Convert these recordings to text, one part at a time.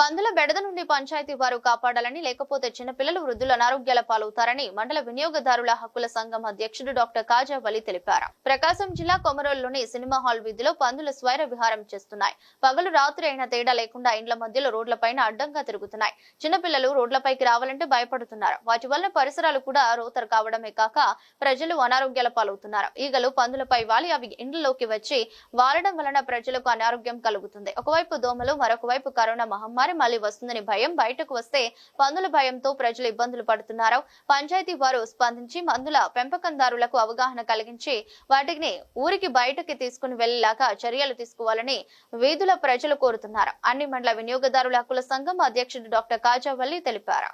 పందుల బెడద నుండి పంచాయతీ వారు కాపాడాలని లేకపోతే చిన్నపిల్లలు వృద్ధులు అనారోగ్యాల పాలవుతారని మండల వినియోగదారుల హక్కుల సంఘం అధ్యక్షుడు డాక్టర్ కాజా వలి తెలిపారు. ప్రకాశం జిల్లా కొమరోలులోని సినిమా హాల్ వీధిలో పందులు స్వైర విహారం చేస్తున్నాయి. పగలు రాత్రి అయినా తేడా లేకుండా ఇండ్ల మధ్యలో రోడ్లపైన అడ్డంగా తిరుగుతున్నాయి. చిన్నపిల్లలు రోడ్లపైకి రావాలంటే భయపడుతున్నారు. వాటి వల్ల పరిసరాలు కూడా రోతరు కావడమే కాక ప్రజలు అనారోగ్యాల పాలవుతున్నారు. ఈగలు పందులపై వాలి. అవి ఇండ్లలోకి వచ్చి వాలడం వలన ప్రజలకు అనారోగ్యం కలుగుతుంది. ఒకవైపు దోమలు మరొక వైపు కరోనా మహమ్మారి. మళ్ళీ వస్తుందని భయం. బయటకు వస్తే పందుల భయంతో ప్రజలు ఇబ్బందులు పడుతున్నారు. పంచాయతీ వారు స్పందించి మందుల పెంపకందారులకు అవగాహన కలిగించి వాటిని ఊరికి బయటకి తీసుకుని వెళ్ళేలాగా చర్యలు తీసుకోవాలని వీధుల ప్రజలు కోరుతున్నారు. అన్ని మండల వినియోగదారుల హక్కుల సంఘం అధ్యక్షుడు డాక్టర్ కాజావల్లి తెలిపారు.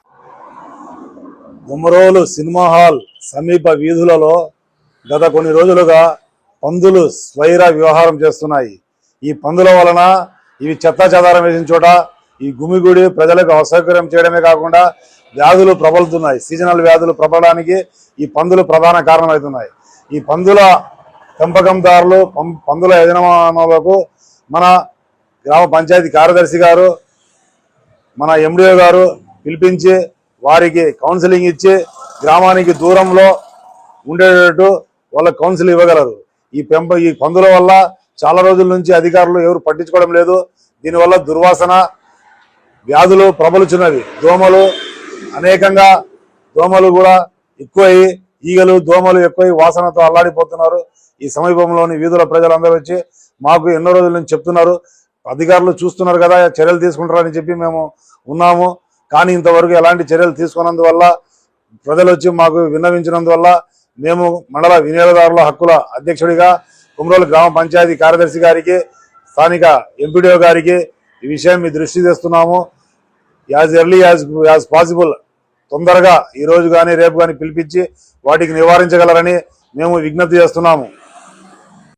గుమ్మరోలు సినిమా హాల్ సమీప వీధులలో గత కొన్ని రోజులుగా పందులు స్వైర వ్యవహారం చేస్తున్నాయి. ఈ పందుల వలన ఇవి చెత్త చెదారం వేసిన చోట ఈ గుమిగుడి ప్రజలకు అసౌకర్యం చేయడమే కాకుండా వ్యాధులు ప్రబలుతున్నాయి. సీజనల్ వ్యాధులు ప్రబలడానికి ఈ పందులు ప్రధాన కారణమవుతున్నాయి. ఈ పందుల పెంపకందారులు పం- పందుల యజమానులకు మన గ్రామ పంచాయతీ కార్యదర్శి గారు మన ఎండిఓ గారు పిలిపించి వారికి కౌన్సిలింగ్ ఇచ్చి గ్రామానికి దూరంలో ఉండేటట్టు వాళ్ళకి కౌన్సిల్ ఇవ్వగలరు. ఈ పెంప ఈ పందుల వల్ల చాలా రోజుల నుంచి అధికారులు ఎవరు పట్టించుకోవడం లేదు. దీనివల్ల దుర్వాసన వ్యాధులు ప్రబలుచున్నవి. దోమలు అనేకంగా దోమలు కూడా ఎక్కువై ఈగలు దోమలు ఎక్కువై వాసనతో అల్లాడిపోతున్నారు. ఈ సమీపంలోని వీధుల ప్రజలందరూ వచ్చి మాకు ఎన్నో రోజుల నుంచి చెప్తున్నారు. అధికారులు చూస్తున్నారు కదా చర్యలు తీసుకుంటారని చెప్పి మేము ఉన్నాము. కానీ ఇంతవరకు ఎలాంటి చర్యలు తీసుకున్నందువల్ల ప్రజలు వచ్చి మాకు విన్నవించినందువల్ల మేము మండల వినియోగదారుల హక్కుల అధ్యక్షుడిగా కుమ్రోలు గ్రామ పంచాయతీ కార్యదర్శి గారికి స్థానిక ఎంపీడీఓ గారికి ఈ విషయం మీ దృష్టి తెస్తున్నాము. As early as as possible తొందరగా ఈరోజు కానీ రేపు కానీ పిలిపించి వాటికి నివారించగలరని మేము విజ్ఞప్తి చేస్తున్నాము.